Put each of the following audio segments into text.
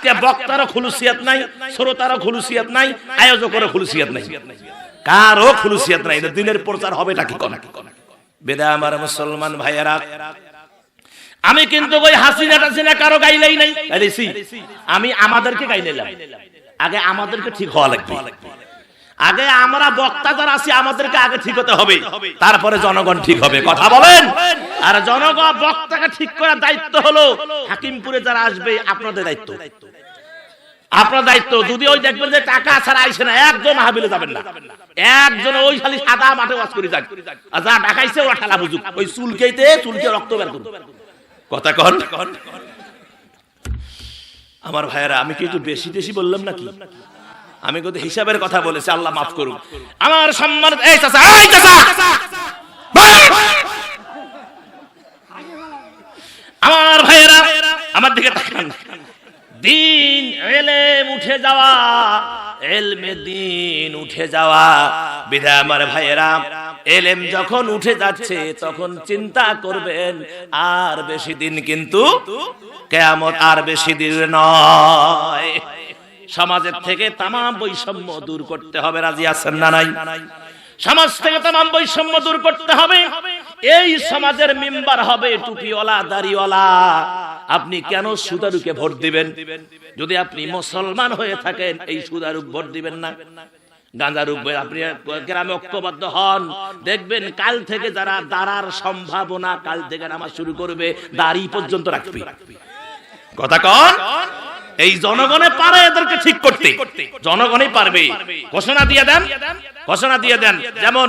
আজকে বক্তারও খুলুসিয়াত নাই, শ্রোতারও খুলুসিয়াত নাই, আয়োজকেরও খুলুসিয়াত নাই। কারও খুলুসিয়াত নাই দিনের প্রচার হবে নাকি কোন? বেদা আমার মুসলমান ভাইয়েরা, আমি কিন্তু ওই হাসিনা টাসিনা কারও গাইলেই নাই। আমি আমাদেরকে গাইলাম। আগে আমাদেরকে ঠিক হওয়া লাগবে। আগে আমরা বক্তা যারা আছি, আমাদেরকে আগে ঠিক হতে হবে। তারপরে জনগণ ঠিক হবে। কথা বলেন। আর জনগণ বক্তাকে ঠিক করার দায়িত্ব হলো হাকিমপুরে যারা আসবে আপনাদের দায়িত্ব। আপনার দায়িত্ব যদি ওই দেখবেন যে টাকা ছাড়া আইসে না একজন মাহাবিলে যাবেন না। একজন ওই খালি সাদা মাঠে ওয়াজ করে যাক। আর যা ঢাকাইছে ওরা ঠালা বুঝুক। ওই চুলকেইতে চুলকে রক্ত বের করুন কথা কন। আমার ভাইয়েরা আমি কি একটু বেশি বেশি বললাম নাকি? আমি কিন্তু হিসাবের কথা বলেছি আল্লাহ মাফ করুন আমার সম্মান এই চাচা এই চাচা! আমার ভাইয়েরা আমার দিকে তাকান। দিন এলেম উঠে যাওয়া, এলমে দিন উঠে যাওয়া। বিধায় আমার ভাইয়েরা, এলেম যখন উঠে যাচ্ছে, তখন চিন্তা করবেন, আর বেশি দিন কিন্তু কেয়ামত আর বেশি দিন নয়। সমাজের থেকে তাম বৈষম্য দূর করতে হবে, রাজি আছেন না নাই? সমাজ থেকে তাম বৈষম্য দূর করতে হবে। এই সমাজের মেম্বার হবে টুপিওয়ালা, দাড়িওয়ালা। আপনি কেন সুদারুকে ভোট দিবেন? যদি আপনি মুসলমান হয়ে থাকেন, এই সুদারুক ভোট দিবেন না। গাঁজা রুখবেন আপনি গ্রামে ঐক্যবদ্ধ হন। দেখবেন কাল থেকে যারা দাঁড়ার সম্ভাবনা, কাল থেকে নামাজ শুরু করবে, দাড়ি পর্যন্ত রাখবে। কথা কন? এই জনগণে পারে এদেরকে ঠিক করতে। জনগণই পারবে। ঘোষণা দিয়ে দেন। ঘোষণা দিয়ে দেন। যেমন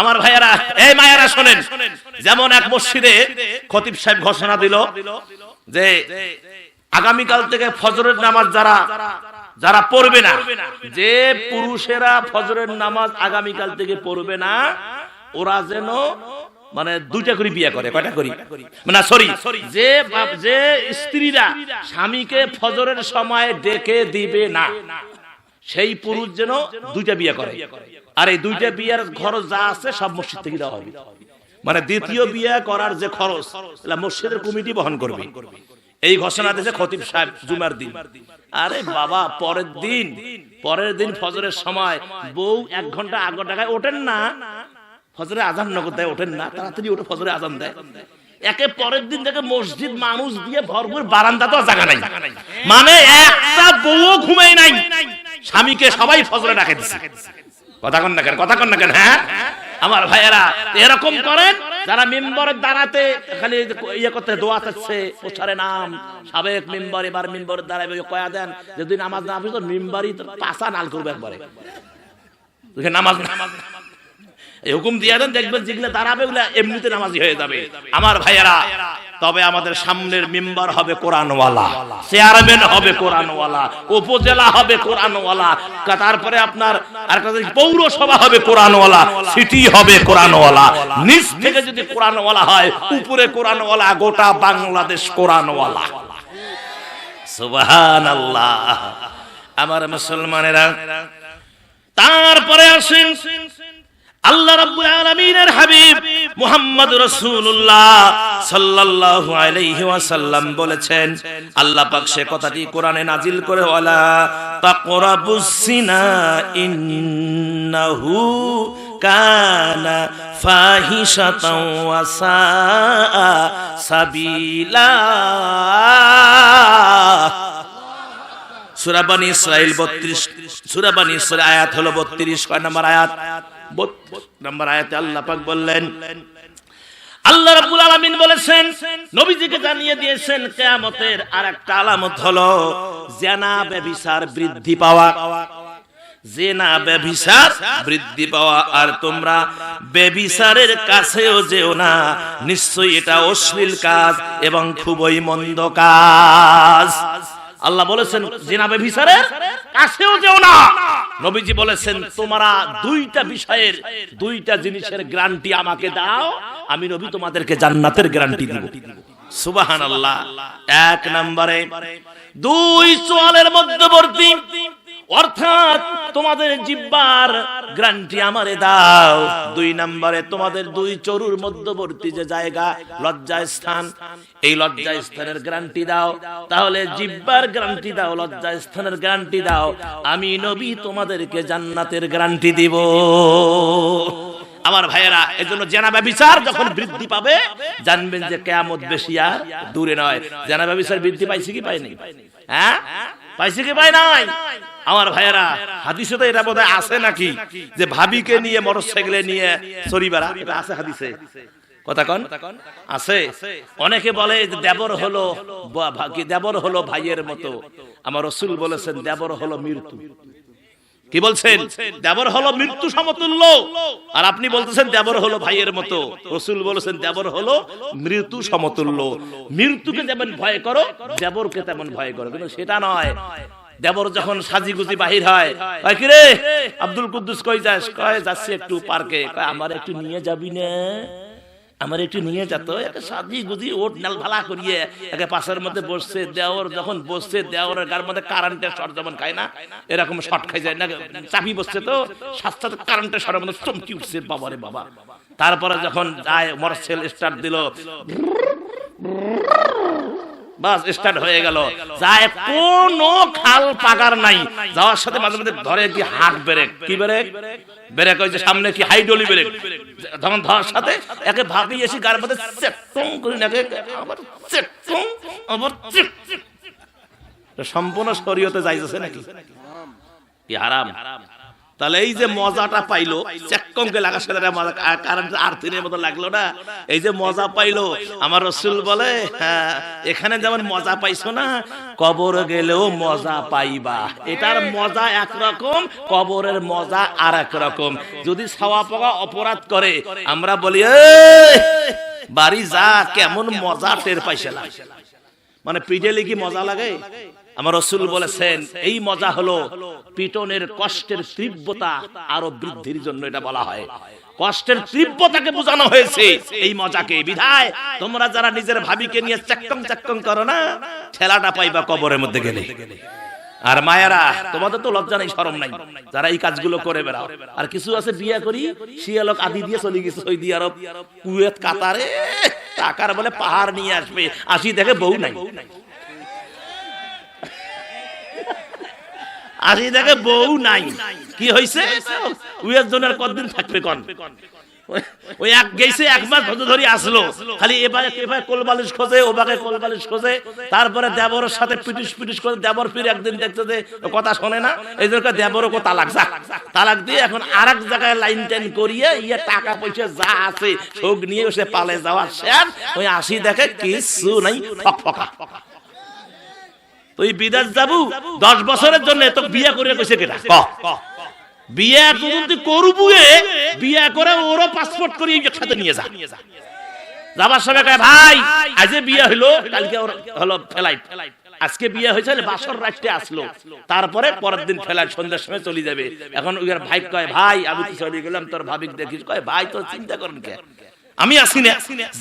আমার ভাইয়েরা এই মায়েরা শোনেন। যেমন এক মসজিদে খতিব সাহেব ঘোষণা দিল যে আগামীকাল থেকে ফজরের নামাজ যারা যারা পড়বে না। যে পুরুষেরা ফজরের নামাজ আগামীকাল থেকে পড়বে না ওরা যেন মানে দুইটা করে বিয়ে করে কয়টা করি? না সরি যে বাপ- যে স্ত্রীরা স্বামীকে ফজরের সময় ডেকে দিবে না। সেই পুরুষ যেন দুইটা বিয়ে করে। আর এই দুইটা বিয়ের খরচ যা আছে সব মসজিদ থেকে দেওয়া হবে। মানে দ্বিতীয় বিয়ে করার যে খরচ এটা মসজিদের কমিটি বহন করবে। এই ঘোষণা দিয়েছে খতিব সাহেব জুমার দিন। আরে বাবা পরের দিন। পরের দিন ফজরের সময় বউ এক ঘণ্টা আগে টাকায় ওঠেন না। ফজরে আজান নগদ দেয়, ওঠেন না, তাড়াতাড়ি ওঠে ফজরে আজান দেয়। একে পরের দিন থেকে মসজিদ মানুষ দিয়ে ভরপুর বারান্দা তো জায়গা নাই। মানে একটা বউ ঘুমাই নাই। স্বামীকে সবাই ফজরে ডাকে দিচ্ছে কথা কন না কেন, কথা কন না কেন হ্যাঁ? আমার ভাইয়েরা, এরকম করেন, যারা মেম্বরের দাঁড়াতে খালি ইয়ে করতে, দোয়া চাচ্ছে, প্রচারে নাম, সাবেক মেম্বার, এবার মেম্বরের দাঁড়াবে কয়া দেন যদি নামাজ না হবে তো মেম্বারই পাশা নাল করবে একবারে। তুই নামাজ নামাজ হুকুম দিয়ে দেন দেখবেন যেগুলো দাঁড়াবে ওগুলা এমনিতে নামাজি হয়ে যাবে। আমার ভাইয়েরা, তবে আমাদের সামনের মেম্বার হবে কোরআনওয়ালা, চেয়ারম্যান হবে কোরআনওয়ালা, উপজেলা হবে কোরআনওয়ালা তারপরে আপনার পৌরসভা হবে কোরআনওয়ালা, সিটি হবে কোরআনওয়ালা, নিচ থেকে যদি কোরআনওয়ালা হয়, উপরে কোরআনওয়ালা, গোটা বাংলাদেশ কোরআনওয়ালা। সুবহান আল্লাহ আমার মুসলমানেরা, তারপরে আসেন আল্লাহ রাব্বুল আলামিনের হাবিব মুহাম্মদ রাসূলুল্লাহ সাল্লাল্লাহু আলাইহি ওয়াসাল্লাম বলেছেন, আল্লাহ পাক সে কথাটি কোরআনে নাজিল করে, ওয়ালা তাকরাবুস সিনা ইন্নাহু কানা ফাহিশাতাও ওয়া সাআ সাবিলা। সুরাবানি ইসরাইল 32 সুরাবানি ইসরাইল আয়াত হলো 32 কয় নম্বর আয়াত? 32 নম্বর আয়াতে আল্লাহ পাক বললেন, আল্লাহ রাব্বুল আলামিন বলেছেন, নবীজিকে জানিয়ে দিয়েছেন, কিয়ামতের আরেকটা আলামত হলো জেনা ব্যভিচার বৃদ্ধি পাওয়া। জেনা ব্যভিচার বৃদ্ধি পাওয়া, আর তোমরা ব্যভিচারের কাছেও যেও না, নিশ্চয়ই এটা অশ্লীল কাজ এবং খুবই মন্দ কাজ। আল্লাহ বলেছেন, জিনাবে ভিসারের কাছেও যেও না। নবীজি বলেছেন, তোমরা দুইটা বিষয়ের, দুইটা জিনিসের গ্যারান্টি আমাকে দাও, আমি নবী তোমাদেরকে জান্নাতের গ্যারান্টি দিব। সুবাহান আল্লাহ এক নম্বরে, দুই চোয়ালের মধ্যবর্তী অর্থাৎ তোমাদের জিব্বার গ্রান্টি আমারে দাও। দুই নম্বরে তোমাদের দুই চরুর মধ্যবর্তী যে জায়গা লজ্জা স্থান এই লজ্জা স্থানের গ্যারান্টি দাও। তাহলে জিব্বার গ্যারান্টি দাও লজ্জা স্থানের গ্যারান্টি দাও। আমি নবী তোমাদেরকে জান্নাতের গ্যারান্টি দিব। আমার ভাইয়েরা, এজন্য জেনাবা বিচার যখন বৃদ্ধি পাবে, জানবেন যে কেয়ামত বেশি আর দূরে নয়। জেনাবা বিচার বৃদ্ধি পাইছে কি পাইনি? হ্যাঁ? পাইছে কি পাই নাই? আমার ভাইয়েরা হাদিসে তো এটা বোধহয় আছে নাকি? যে ভাবিকে নিয়ে মোটরসাইকেলে নিয়ে চরিবেড়া এটা আছে হাদিসে। কথা কন? আছে। অনেকে বলে দেবর হলো দেবর হলো ভাইয়ের মতো। আমার রসুল বলেছেন, দেবর হলো মৃত্যু। কি বলছেন? দেবর হলো মৃত্যু সমতুল্য। আর আপনি বলতেছেন দেবর হলো ভাইয়ের মতো। রসুল বলেছেন দেবর হলো মৃত্যু সমতুল্য। মৃত্যুকে যেমন ভয় করো, দেবরকে তেমন ভয় করো। কিন্তু সেটা নয়। দেবর যখন সাজি গুজি বাহির হয় কি রে আব্দুল কুদ্দুস কই যাস? কয়, যাচ্ছি একটু পার্কে। আমার একটু নিয়ে যাবি না? আমার একটু নিয়ে যেত, একটা সাজি গুজি ওট নাল ভালা করিয়ে একে পাশের মধ্যে বসছে, দেওয়ার যখন বসছে, দেওয়ার গার মধ্যে কারেন্টের শর্ট যেমন খায় না, এরকম শর্ট খাই যায় না, চাপি বসছে তো স্বাস্থ্য কারেন্টের শর্টের মধ্যে চমকি উঠছে বাবারে বাবা। তারপরে যখন যায় মরসেল স্টার্ট দিল বাস স্টার্ট হয়ে গেল। যায় কোনো খাল পাকার নাই। যাওয়ার সাথে মাঝে মাঝে ধরে কি হাট ব্রেক। কি যে সামনে কি হাইড্রোলি ব্রেক। যখন ধরার সাথে একে ভাবি এসে গার মধ্যে করে আবার সম্পূর্ণ শরীয়তে যাইতেছে নাকি? কি হারাম। তাহলে এই যে মজাটা পাইলো চেকমকে লাগার সাথে মজা কারেন্ট আর তিনের মতো লাগল না। এই যে মজা পাইলো আমার রসুল বলে হ্যাঁ, এখানে যেমন মজা পাইছো না কবর গেলেও মজা পাইবা। এটার মজা একরকম কবরের মজা আর রকম যদি ছাওয়া পাওয়া অপরাধ করে আমরা বলি "এই, বাড়ি যা কেমন মজা টের পাইছিলাম মানে পিটেলে কি মজা লাগে। আমার রসুল বলেছেন, এই মজা হলো পিটনের কষ্টের তীব্রতা আরও বৃদ্ধির জন্য এটা বলা হয়। কষ্টের তীব্রতাকে বোঝানো হয়েছে। এই মজাকে বিধায় তোমরা যারা নিজের ভাবিকে নিয়ে চাক্কম চাক্কম করো না, ঠেলাটা পাইবা কবরের মধ্যে গেলে। আর মায়েরা, তোমাদের তো লজ্জা নেই, শরম নাই। যারা এই কাজগুলো করে বেড়াও। আর কিছু আছে বিয়ে করি শিয়ালক আদি দিয়ে চলে গেছে সৌদি আরব কুয়েত, কাতারে টাকার বলে পাহাড় নিয়ে আসবে। আসি দেখে বউ নাই। আসি দেখে বউ নাই। কি হয়েছে জন্য আর কতদিন থাকবে কন? ওই এক গেছে, এক মাস ধরে ধরে আসলো। খালি এবারে এবারে কোলবালিশ খোঁজে ওবাকে কোলবালিশ খোঁজে। তারপরে দেবরের সাথে পিটিস পিটিস করে দেবর ফিরে একদিন দেখতে যে কথা শোনে না। এই জন্য দেবরও তালাক, যা। তালাক দিয়ে এখন আর এক জায়গায় লাইন টাইন করিয়ে ইয়ে টাকা পয়সা যা আছে শোক নিয়ে সে পালে যাওয়ার শেষ। ওই আসি দেখে কিছু নাই ফক ফকা তুই বিদেশ যাবু দশ বছরের জন্য তো বিয়ে করে কইছে কেটা ক বিয়ে এখন তুই করবুয়ে বিয়ে করে ওরও পাসপোর্ট করে একসাথে নিয়ে যা। যাবার সময় কয় ভাই বিয়ে হলো কালকে ওর হলো ফ্লাইট। আজকে বিয়ে হয়েছে বাসর রাত্রে আসলো। তারপরে পরের দিন ফ্লাইট সন্ধ্যার সময় চলে যাবে। এখন ওই ভাই কয় ভাই আমি তো চলে গেলাম তোর ভাবিক দেখিস। কয় ভাই তোর চিন্তা করেন কে? আমি আসি না।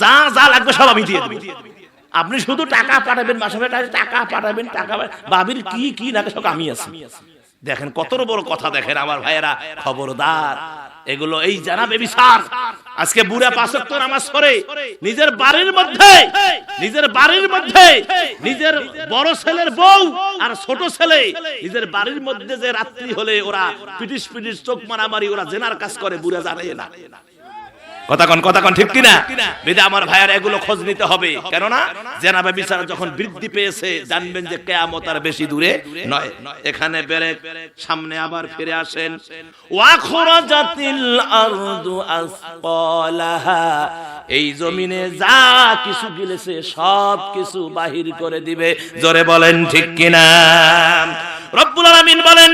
যা যা লাগবে সব আমি দিয়ে দেবো। আপনি শুধু টাকা পাঠাবেন মাসে মাসে টাকা পাঠাবেন, টাকা বাবির কি কি না সব আমি আছি। দেখেন কত বড় কথা দেখেন আমার ভাইয়েরা, খবরদার। এগুলো এই জানাবে বিচার। আজকে বুড়া পাঁচক্ত নামাজ পড়ে, নিজের বাড়ির মধ্যে, নিজের বাড়ির মধ্যে, নিজের বড় ছেলের বউ আর ছোট ছেলে, নিজের বাড়ির মধ্যে যে রাত্রি হলে ওরা পিটিস পিটিস চোখ মারামারি ওরা জেনার কাজ করে, বুড়া জানে না। কথা কন ঠিক কিনা বেদে আমার ভাইয়ার এগুলো খোঁজ নিতে হবে। কেননা জেনাবে বিচার যখন বৃদ্ধি পেয়েছে জানবেন যে কেয়ামত আর বেশি দূরে নয়। এখানে সামনে আবার ফিরে আসেন। এই জমিনে যা কিছু গিলেছে সব কিছু বাহির করে দিবে। জোরে বলেন ঠিক কিনা? রব্বুল আলামিন বলেন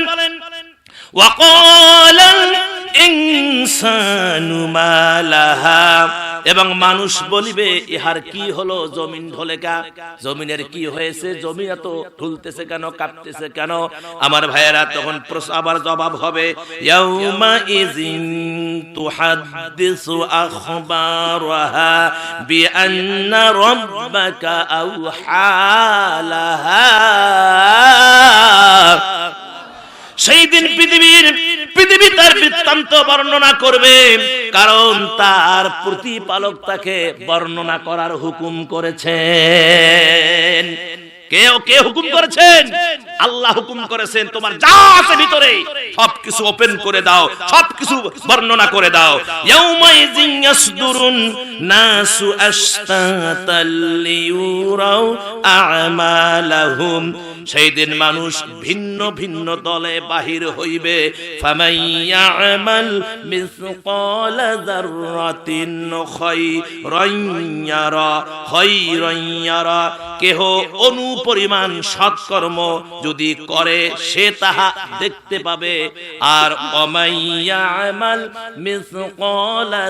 ওয়াকালাল এবং মানুষ বলিবে, ইহার কি হলো? জমিন ঢোলেকা জমিনের কি হয়েছে? জমিন এত ঢুলতেছে কেন? কাঁপতেছে কেন? আমার ভাইয়েরা, তখন আবার জবাব হবে, ইয়াউমা ইজিন তুহাদ্দিসু লাহা সেই দৃষ্টান্ত বর্ণনা করবে। কারণ তার প্রতিপালক তাকে বর্ণনা করার হুকুম করেছেন। কেউ কে হুকুম করেছেন? আল্লাহ সবকিছু ওপেন করে দাও, সবকিছু বর্ণনা করে দাও। আমালাহুম। সেই দিন মানুষ ভিন্ন ভিন্ন দলে বাহির হইবে। ফামাইয়ামাল মিসকালা যাররাতিন কেহ অনুপরিমাণ সৎকর্ম যদি করে, সে তাহা দেখতে পাবে। আর অমাইয়ামাল মিসকালা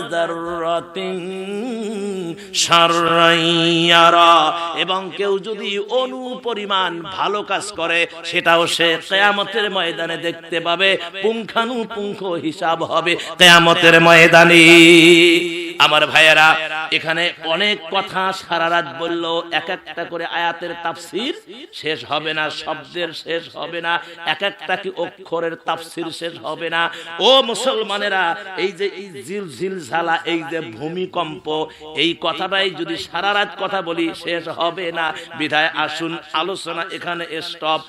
এবং কেউ যদি অনুপরিমাণ ভালো কাজ করে সেটাও সে কেয়ামতের ময়দানে দেখতে পাবে। পুঙ্খানুপুঙ্খ হিসাব হবে কেয়ামতের ময়দানে। আমার ভাইয়েরা, এখানে অনেক কথা সারা রাত বলল, এক একটা করে আয়াতের তাফসির শেষ হবে না, শব্দের শেষ হবে না, এক একটা কি অক্ষরের তাফসির শেষ হবে না। ও মুসলমানেরা, এই যে এই জিল ঝিল ঝালা, এই যে ভূমিকম্প, এই কথাটাই যদি সারা রাত কথা বলি, শেষ হবে না। বিধায় আসুন, আলোচনা এখানে স্টপ